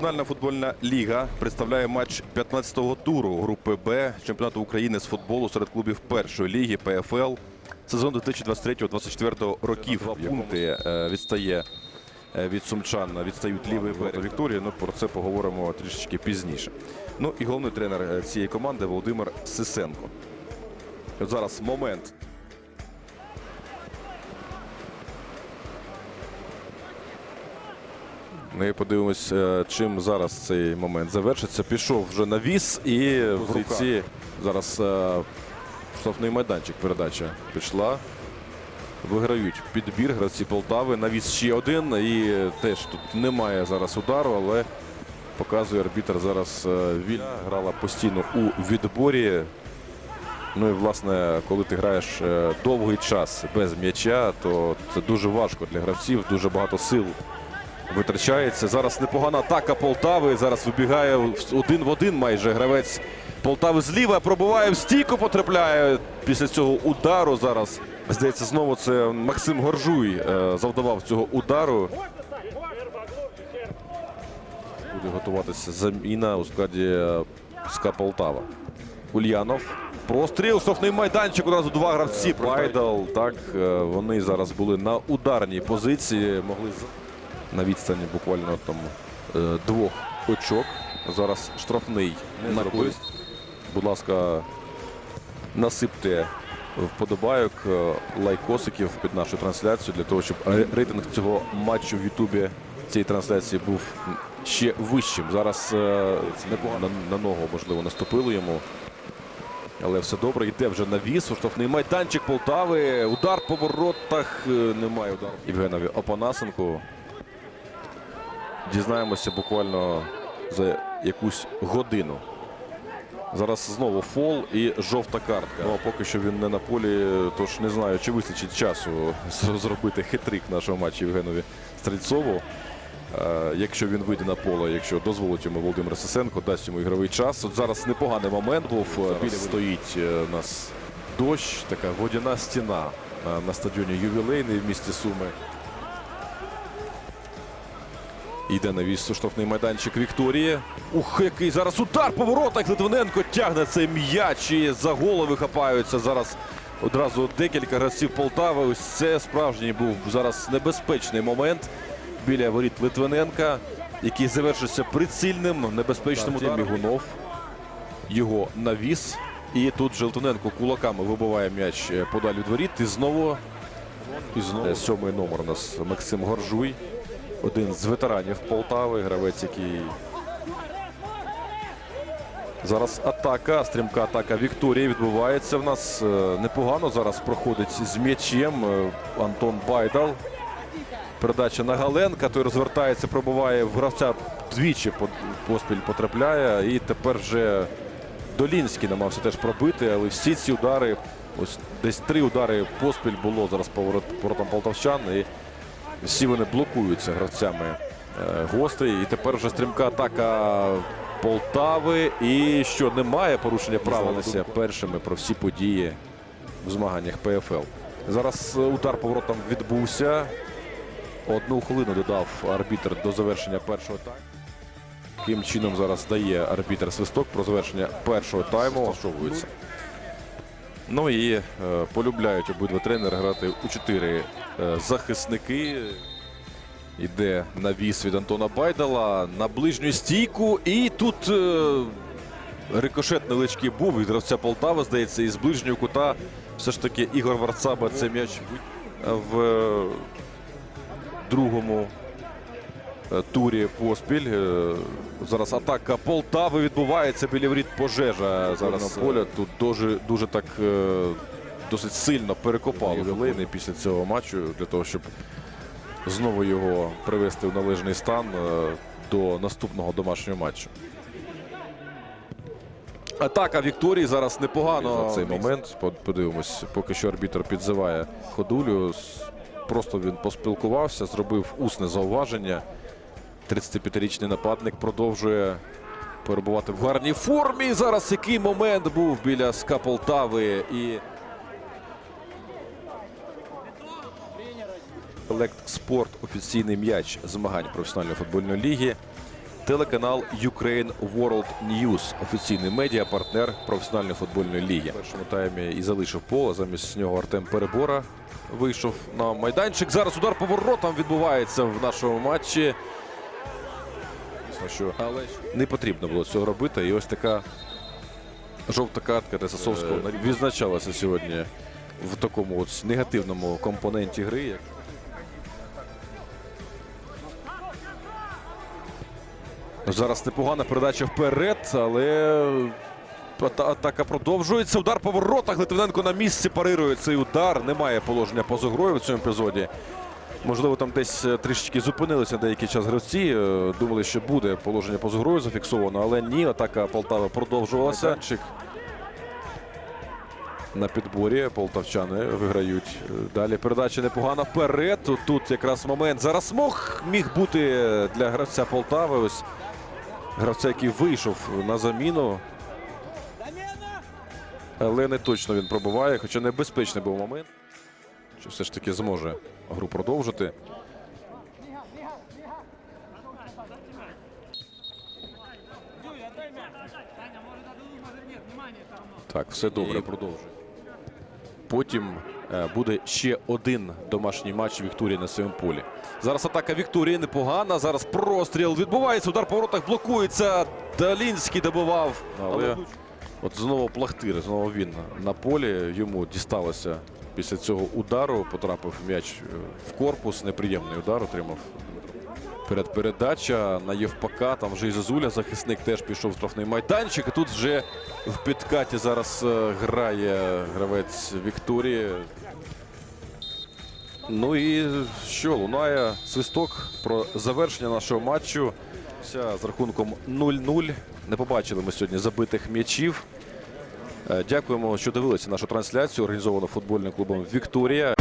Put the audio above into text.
Професіональна футбольна ліга представляє матч 15-го туру групи Б чемпіонату України з футболу серед клубів першої ліги ПФЛ сезон 2023-2024 років. Два пункти е, відстає е, від сумчан, відстають лівий берег Вікторії. Ну про це поговоримо трішечки пізніше. Ну і головний тренер е, цієї команди Володимир Сисенко. От зараз момент. Ну і подивимось, е, чим зараз цей момент завершиться. Пішов вже навіс і в руці зараз е, штрафний майданчик. Передача пішла. Виграють підбір гравці Полтави. Навіс ще один. І теж тут немає зараз удару, але показує арбітр зараз е, вільно. Грала постійно у відборі. Ну і власне, коли ти граєш довгий час без м'яча, то це дуже важко для гравців, дуже багато сил витрачається. Зараз непогана атака Полтави. Зараз вибігає один в один майже гравець Полтави зліва. Пробиває в стійку, потрапляє після цього удару. Зараз здається, знову це Максим Горжуй е, завдавав цього удару. Буде готуватися заміна у складі е, СКА Полтава. Ульянов. Простріл, штрафний майданчик. Одразу два гравці. Байдал. Так, е, вони зараз були на ударній позиції. Могли на відстані буквально там е, двох очок. Зараз штрафний на користь. Будь ласка, насипте вподобайок, е, лайкосиків під нашу трансляцію для того, щоб рейтинг цього матчу в Ютубі цієї трансляції був ще вищим. Зараз е, на, на ногу, можливо, наступили йому. Але все добре, йде вже навіс. У штрафний майданчик Полтави. Удар по воротах. Немає удару. Євгенові Опанасенку. Дізнаємося буквально за якусь годину. Зараз знову фол і жовта картка. Ну, а поки що він не на полі, тож не знаю, чи вистачить часу зробити хитрик нашого матчу Євгенові Стрільцову. Е, Якщо він вийде на поле, якщо дозволить йому Володимир Сисенко, дасть йому ігровий час. От зараз непоганий момент був. Е, Біля стоїть е, у нас дощ, така водяна стіна е, на стадіоні ювілейний в місті Суми. Йде на вісь штрафний майданчик Вікторії. Ух, який зараз удар по воротах. Литвиненко тягне цей м'яч і за голови хапаються. Зараз одразу декілька гравців Полтави. Ось це справжній був зараз небезпечний момент біля воріт Литвиненка, який завершився прицільним, небезпечним ударом. Мігунов. Його навіс. І тут же Литвиненко кулаками вибиває м'яч е, подалі від воріт. І знову, і знову Е, сьомий номер у нас Максим Горжуй. Один з ветеранів Полтави, гравець, який. Зараз атака, стрімка атака Вікторії відбувається в нас. Е, Непогано зараз проходить з м'ячем е, Антон Байдал. Передача на Галенка, той розвертається, пробиває в гравця двічі поспіль потрапляє. І тепер вже Долінський намагався теж пробити, але всі ці удари, ось десь три удари поспіль було зараз по ворот- воротам полтавчан. І всі вони блокуються гравцями е, гостей. І тепер вже стрімка атака Полтави. І що немає порушення правилися першими про всі події в змаганнях ПФЛ. Зараз е, удар поворотом відбувся. Одну хвилину додав арбітр до завершення першого тайму. Яким чином зараз дає арбітр свисток про завершення першого тайму. Розташовується. Ну і е, полюбляють обидва тренери грати у чотири е, захисники. Іде навіс від Антона Байдала на ближню стійку. І тут е, рикошет невеличкий був від гравця Полтави, здається, із ближнього кута. Все ж таки Ігор Варцаба цей м'яч в е, другому е, турі поспіль. Е, Зараз атака Полтави відбувається біля воріт пожежа. Зараз поля тут дуже, дуже так е, досить сильно перекопали Волини після цього матчу для того, щоб знову його привести в належний стан е, до наступного домашнього матчу. Атака Вікторії зараз непогано за цей момент. Под- Подивимось, поки що арбітр підзиває ходулю. Просто він поспілкувався, зробив усне зауваження. 35-річний нападник продовжує перебувати в гарній формі. Зараз який момент був біля СКА Полтави і. Спорт офіційний м'яч змагань професіональної футбольної ліги. телеканал Ukraine World News, офіційний медіа, партнер професіональної футбольної ліги. В першому таймі і залишив поле. Замість нього Артем Перебора вийшов на майданчик. Зараз удар по воротам відбувається в нашому матчі. Звісно, що не потрібно було цього робити. І ось така жовта картка для Сосовського відзначалася сьогодні в такому от негативному компоненті гри. Зараз непогана передача вперед, але атака продовжується. Удар по воротах. Литвиненко на місці парирує цей удар. Немає положення поза грою в цьому епізоді. Можливо, там десь е, трішечки зупинилися деякий час гравці. е, Думали, що буде положення поза грою зафіксовано, але ні. Атака Полтави продовжувалася. Чик на підборі полтавчани виграють. Е, Далі передача непогана вперед. Тут, тут якраз момент. Зараз мог міг бути для гравця Полтави. Ось гравця, який вийшов на заміну. Але не точно він пробуває, хоча небезпечний був момент. Що все ж таки зможе гру продовжити. Так, все добре, продовжує. Потім е, буде ще один домашній матч Вікторії на своєму полі. Зараз атака Вікторії непогана. Зараз простріл відбувається. Удар по воротах блокується. Далінський добивав. Але от знову Плахтир, знову він на полі. Йому дісталося після цього удару. Потрапив м'яч е, в корпус. Неприємний удар отримав. Перед передача на Євпака. Там вже і Зазуля, захисник теж пішов в штрафний майданчик. І тут вже в підкаті зараз е, грає гравець Вікторії. Ну і що, лунає свисток про завершення нашого матчу. З рахунком 0-0. Не побачили ми сьогодні забитих м'ячів. Е, Дякуємо, що дивилися нашу трансляцію, організовану футбольним клубом Вікторія.